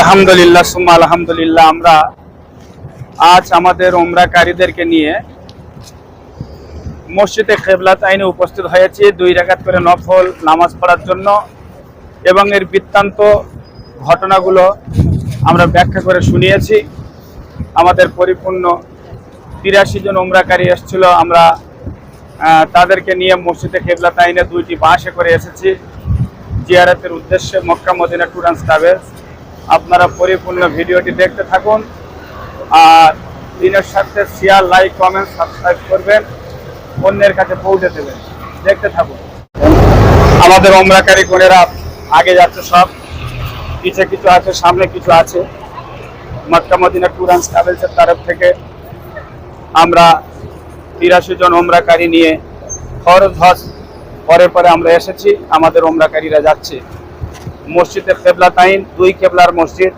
আলহামদুলিল্লাহ, সুম্মা আলহামদুলিল্লাহ, আমরা আজ আমাদের ওমরাকারীদেরকে নিয়ে মসজিদে খেবলাত আইনে উপস্থিত হয়েছি। দুই রাকাত করে নফল নামাজ পড়ার জন্য এবং এর বৃত্তান্ত ঘটনাগুলো আমরা ব্যাখ্যা করে শুনিয়েছি। আমাদের পরিপূর্ণ তিরাশি জন ওমরাকারী এসেছিল। আমরা তাদেরকে নিয়ে মসজিদে খেবলাত আইনে দুইটি বাসে করে এসেছি। জিয়ারতের উদ্দেশ্যে Mecca Medina tour and travels. আপনারা পরিপূর্ণ ভিডিওটি দেখতে থাকুন। আর দিনের সাথে শেয়ার লাইক কমেন্ট সাবস্ক্রাইব করবেন। অন্যের কাছে পৌঁছে দেবেন। দেখতে থাকুন। আমাদের অমরাকারী বোনেরা আগে যাচ্ছে সব। পিছে কিছু আছে, সামনে কিছু আছে। মক্কা মদিনা অ্যান্ড ট্রাভেলসের তরফ থেকে আমরা তিরাশি জন ওমরাকারী নিয়ে ফরজ হজ পরে পরে আমরা এসেছি। আমাদের ওমরাকারীরা যাচ্ছে। মসজিদের কেবলা তাইন, দুই কেবলার মসজিদ।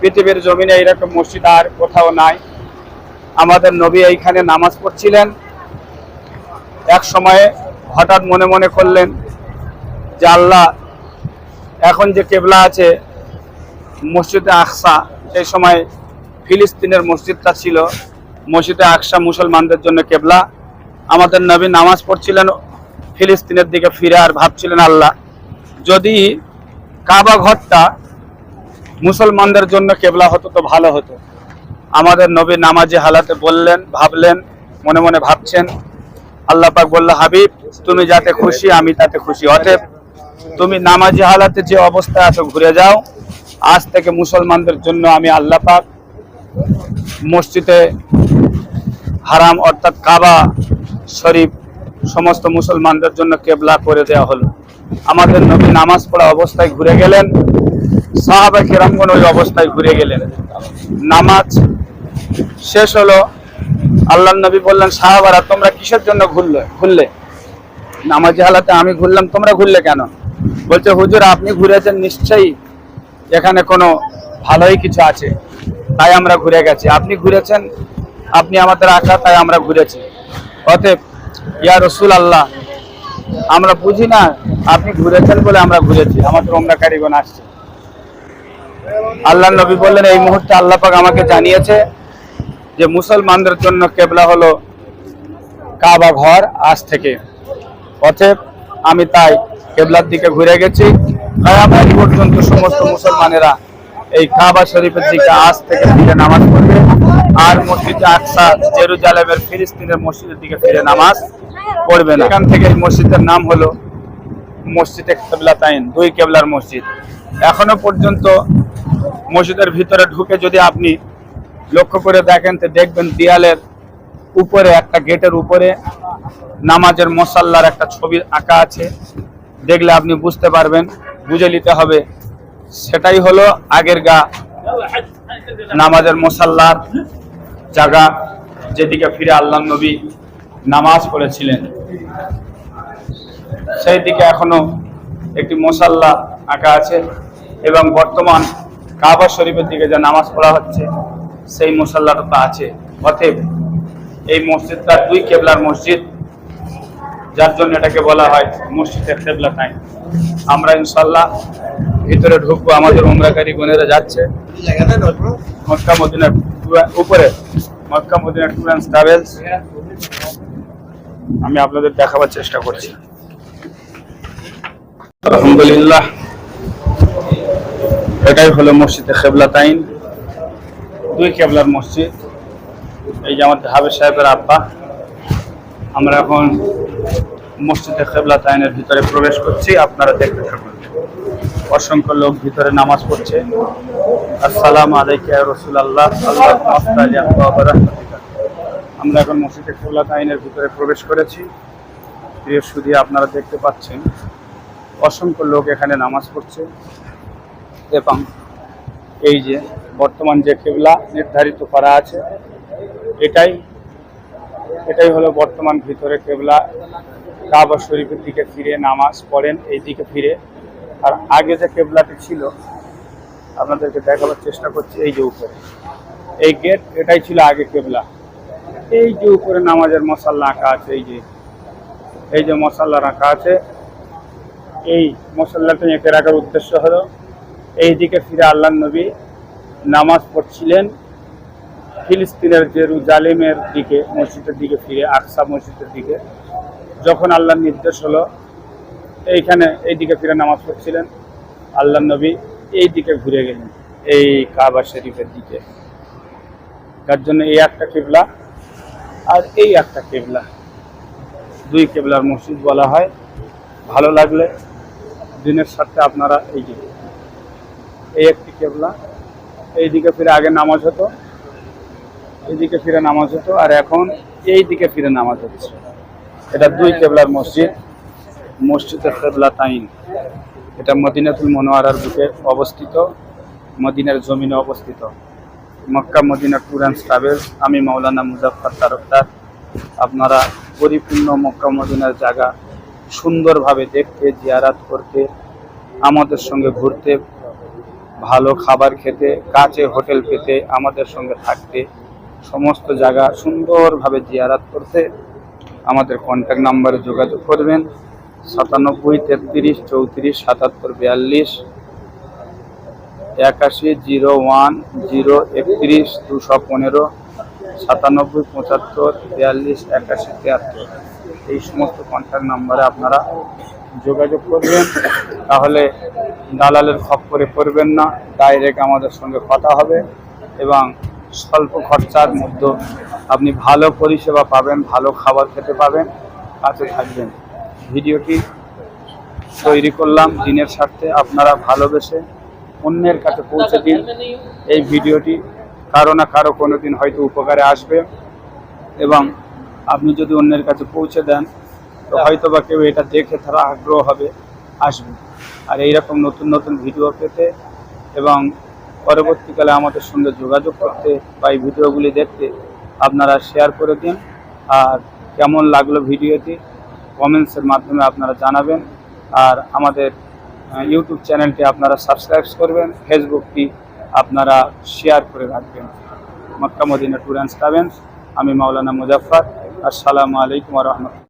পৃথিবীর জমিনে এইরকম মসজিদ আর কোথাও নাই। আমাদের নবী এইখানে নামাজ পড়ছিলেন। এক সময়ে হঠাৎ মনে মনে করলেন যে আল্লাহ, এখন যে কেবলা আছে, মসজিদে আকসা, সেই সময় ফিলিস্তিনের মসজিদটা ছিল। মসজিদে আকসা মুসলমানদের জন্য কেবলা। আমাদের নবী নামাজ পড়ছিলেন, ফিলিস্তিনের দিকে ফিরে আর ভাবছিলেন আল্লাহ, যদি কাবা ঘরটা মুসলমানদের জন্য কেবলা হতো তো ভালো হতো। আমাদের নবী নামাজি হালাতে বললেন, ভাবলেন, মনে মনে ভাবছেন, আল্লাহ পাক বলল, হাবিব, তুমি যাতে খুশি, আমি তাতে খুশি। অতএব তুমি নামাজি হালাতে যে অবস্থায় আছো, ঘুরে যাও। আজ থেকে মুসলমানদের জন্য আমি আল্লাহ পাক মসজিদে হারাম অর্থাৎ কাবা শরীফ সমস্ত মুসলমানদের জন্য কেবলা করে দেওয়া হলো। আমাদের নবী নামাজ পড়া অবস্থায় ঘুরে গেলেন। সাহাবা কিরামগণ ওই অবস্থায় ঘুরে গেলেন। নামাজ শেষ হলো। আল্লাহ নবী বললেন, সাহাবারা, তোমরা কিসের জন্য ঘুরলে? ঘুরলে? নামাজি হালাতে, আমি ঘুরলাম, তোমরা ঘুরলে কেন? বলছে, হুজুর, আপনি ঘুরেছেন নিশ্চয়ই এখানে কোনো ভালোই কিছু আছে, তাই আমরা ঘুরে গেছি। আপনি ঘুরেছেন, আপনি আমাদের আঁকা তাই আমরা ঘুরেছি। অতএব, ইয়া রসুল আল্লাহ আমরা বুঝি না, আপনি ঘুরেছেন বলে আমরা ঘুরেছি আমাদের ওমরা কারিগণ আসছে। আল্লাহ নবী বললেন, এই মুহূর্তে আল্লাহ পাক আমাকে জানিয়েছে যে মুসলমানদের জন্য কেবলা হলো কাবা ঘর আজ থেকে। অতএব আমি তাই কেবলার দিকে ঘুরে গেছি। কয়ামত পর্যন্ত সমস্ত মুসলমানেরা এই কাবা শরীফের দিকে আজ থেকে ফিরে নামাজ পড়বে। আর মসজিদে আকসা জেরুজালেমের ফিলিস্তিনের মসজিদের দিকে ফিরে নামাজ পড়বে না। এখান থেকে মসজিদের নাম হলো মসজিদে কেবলা তাইন, দুই কেবলার মসজিদ। এখনও পর্যন্ত মসজিদের ভিতরে ঢুকে যদি আপনি লক্ষ্য করে দেখেন, তো দেখবেন দেয়ালের উপরে একটা গেটের উপরে নামাজের মশাল্লার একটা ছবি আঁকা আছে। দেখলে আপনি বুঝতে পারবেন, বুঝে নিতে হবে। সেটাই হলো আগের গা নামাজের মশাল্লার জায়গা, যেদিকে ফিরে আল্লাহ নবী নামাজ পড়েছিলেন। সেই দিকে এখনও একটি মশাল্লা আঁকা আছে এবং বর্তমান কাবা শরীফের দিকে যে নামাজ পড়া হচ্ছে, সেই মশাল্লাটা তো আছে। অতএব এই মসজিদটা দুই কেবলার মসজিদ, যার জন্য এটাকে বলা হয় মসজিদের কেবলা টাইম আমরা ইনশাল্লাহ ভিতরে ঢুকবো, আমাদের উমরাকারী বোনেরা যাচ্ছে। মক্কা মদিনার উপরে, Mecca Medina tour and travels আমি আপনাদের দেখাবার চেষ্টা করছি। আলহামদুলিল্লাহ। এটাই হলো মসজিদে খেবলা তাইন। দুই কেবলার মসজিদ। এই যে আমাদের হাবিব সাহেবের আব্বা। আমরা এখন মসজিদে খেবলা তাইনের ভিতরে প্রবেশ করছি। আপনারা দেখতে থাকুন। অসংখ্য লোক ভিতরে নামাজ পড়ছে। আসসালাম আলাইকা রসুল আল্লাহ আমরা এখন মসজিদে খেবলা তাইনের ভিতরে প্রবেশ করেছি। প্রিয় সুদী আপনারা দেখতে পাচ্ছেন, অসংখ্য লোক এখানে নামাজ পড়ছে। এবং এই যে বর্তমান যে কেবলা নির্ধারিত করা আছে, এটাই এটাই হলো বর্তমান ভিতরে কেবলা। কাবা শরীফের দিকে ফিরে নামাজ পড়েন, এই দিকে ফিরে। আর আগে যে কেবলাটি ছিল, আপনাদেরকে দেখাবার চেষ্টা করছি, এই যে উপরে। এই গেট, এটাই ছিল আগে কেবলা। এই যে উপরে নামাজের মশাল্লা আঁকা আছে, এই যে এই যে মশাল্লা রাখা আছে, এই মশাল্লাটা এঁকে রাখার উদ্দেশ্য হলো এই দিকে ফিরে আল্লাহ নবী নামাজ পড়ছিলেন ফিলিস্তিনের জেরু জেরুজালেমের দিকে, মসজিদের দিকে ফিরে, আকসা মসজিদের দিকে। যখন আল্লাহর নির্দেশ হলো, এইখানে এই দিকে ফিরে নামাজ পড়ছিলেন, আল্লাহ নবী এই দিকে ঘুরে গেলেন, এই কাবা শরীফের দিকে। তার জন্য এই একটা কেবলা আর এই একটা কেবলা। দুই কেবলার মসজিদ বলা হয়। ভালো লাগলে দিনের সাথে আপনারা এই যে, এই একটি কেবলা। এই দিকে ফিরে আগে নামাজ হতো, এইদিকে ফিরে নামাজ হতো, আর এখন এই দিকে ফিরে নামাজ হচ্ছে। এটা দুই কেবলার মসজিদ মসজিদের কেবলা তাইন। এটা মদিনাতুল মনোয়ারার বুকে অবস্থিত, মদিনার জমিনে অবস্থিত। Mecca Medina tour travels. আমি মাওলানা মুজাফর তারকদার। আপনারা পরিপূর্ণ মক্কা মদিনার জায়গা সুন্দরভাবে দেখতে, জিয়ারাত করতে, আমাদের সঙ্গে ঘুরতে, ভালো খাবার খেতে, কাছে হোটেল পেতে, আমাদের সঙ্গে থাকতে, সমস্ত জায়গা সুন্দরভাবে জিয়ারাত করতে আমাদের কন্ট্যাক্ট নাম্বারে যোগাযোগ করবেন। সাতানব্বই তেত্রিশ চৌত্রিশ সাতাত্তর বিয়াল্লিশ। একাশি জিরো ওয়ান জিরো একত্রিশ দুশো পনেরো, সাতানব্বই, পঁচাত্তর, বিয়াল্লিশ, একাশি, তিয়াত্তর। এই সমস্ত কন্ট্যাক্ট নাম্বারে আপনারা যোগাযোগ করবেন। তাহলে দালালের খপ্পরে পড়বেন না ডাইরেক্ট আমাদের সঙ্গে কথা হবে এবং স্বল্প খরচার মধ্যে আপনি ভালো পরিষেবা পাবেন, ভালো খাবার খেতে পাবেন, কাছে থাকবেন। ভিডিওটি তৈরি করলাম দিনের স্বার্থে। আপনারা ভালোবেসে অন্যের কাছে পৌঁছে দিন। এই ভিডিওটি কারও না কারও কোনো দিন হয়তো উপকারে আসবে। এবং আপনি যদি অন্যের কাছে পৌঁছে দেন, তো হয়তো বা কেউ এটা দেখে তারা আগ্রহ হবে, আসবে। আর এইরকম নতুন নতুন ভিডিও পেতে এবং পরবর্তীকালে আমাদের সঙ্গে যোগাযোগ করতে বা এই ভিডিওগুলি দেখতে আপনারা শেয়ার করে দিন। আর কেমন লাগল ভিডিওটি, কমেন্টসের মাধ্যমে আপনারা জানাবেন। আর আমাদের ইউটিউব চ্যানেলটি আপনারা সাবস্ক্রাইব করবেন ফেসবুকটি আপনারা শেয়ার করে রাখবেন। Mecca Medina tour and travels, আমি মাওলানা মুজাফর আসসালামু আলাইকুম রহমতুল্লাহ।